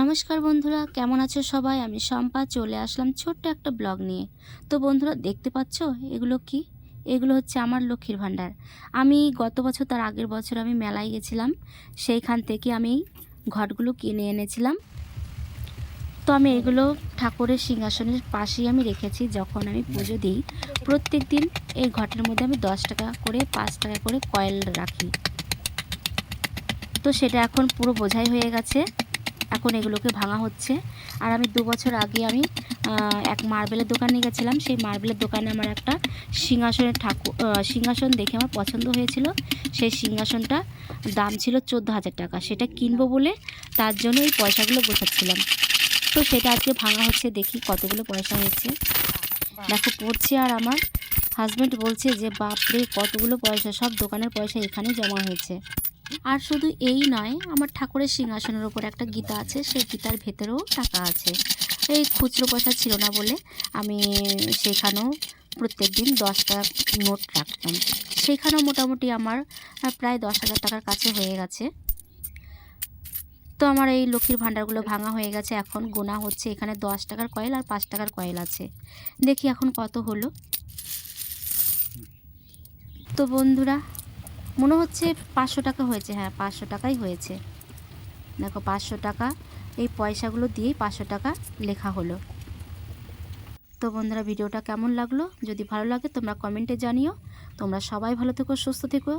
নমস্কার বন্ধুরা, কেমন আছো সবাই? আমি শম্পা, চলে আসলাম ছোট্ট একটা ব্লগ নিয়ে। তো বন্ধুরা, দেখতে পাচ্ছ এগুলো কি? এগুলো হচ্ছে আমার লক্ষ্মীর ভাণ্ডার। আমি গত বছর, তার আগের বছর আমি মেলায় গেছিলাম। সেইখান থেকে আমি ঘটগুলো কিনে এনেছিলাম। তো আমি এগুলো ঠাকুরের সিংহাসনের পাশেই আমি রেখেছি। যখন আমি পুজো দিই, প্রত্যেক দিন এই ঘটের মধ্যে আমি দশ টাকা করে, পাঁচ টাকা করে কয়েল রাখি। তো সেটা এখন পুরো বোঝাই হয়ে গেছে। এখন এগুলোকে ভাঙা হচ্ছে। আর আমি দু বছর আগে আমি এক মার্বেলের দোকানে গেছিলাম। সেই মার্বেলের দোকানে আমার একটা সিংহাসনের ঠাকুর সিংহাসন দেখে আমার পছন্দ হয়েছিল। সেই সিংহাসনটা দাম ছিল চোদ্দ হাজার টাকা। সেটা কিনবো বলে তার জন্য এই পয়সাগুলো বোঝাচ্ছিলাম তো সেটা আজকে ভাঙা হচ্ছে, দেখি কতগুলো পয়সা হয়েছে। দেখো, পড়ছে আর আমার হাজব্যান্ড বলছে যে, বাপরে, কতগুলো পয়সা? সব দোকানের পয়সা এখানে জমা হয়েছে। আর শুধু এই নয়, আমার ঠাকুরের সিংহাসনের ওপর একটা গীতা আছে, সেই গীতার ভেতরেও টাকা আছে। এই খুচরো পয়সা ছিল না বলে আমি সেখানেও প্রত্যেক দিন দশ টাকা নোট রাখতাম। সেখানেও মোটামুটি আমার প্রায় দশ হাজার টাকার কাছে হয়ে গেছে। তো আমার এই লক্ষ্মীর ভাণ্ডারগুলো ভাঙা হয়ে গেছে, এখন গোনা হচ্ছে, এখানে দশ টাকার কয়েল আর পাঁচ টাকার কয়েল আছে। দেখি এখন কত হলো। তো বন্ধুরা মনে হচ্ছে পাঁচশো টাকা হয়েছে হ্যাঁ পাঁচশো টাকাই হয়েছে। দেখো, পাঁচশো টাকা, এই পয়সাগুলো দিয়েই পাঁচশো টাকা লেখা হলো। তো বন্ধুরা, ভিডিওটা কেমন লাগল? যদি ভালো লাগে তোমরা কমেন্টে জানিও। তোমরা সবাই ভালো থেকো, সুস্থ থেকো।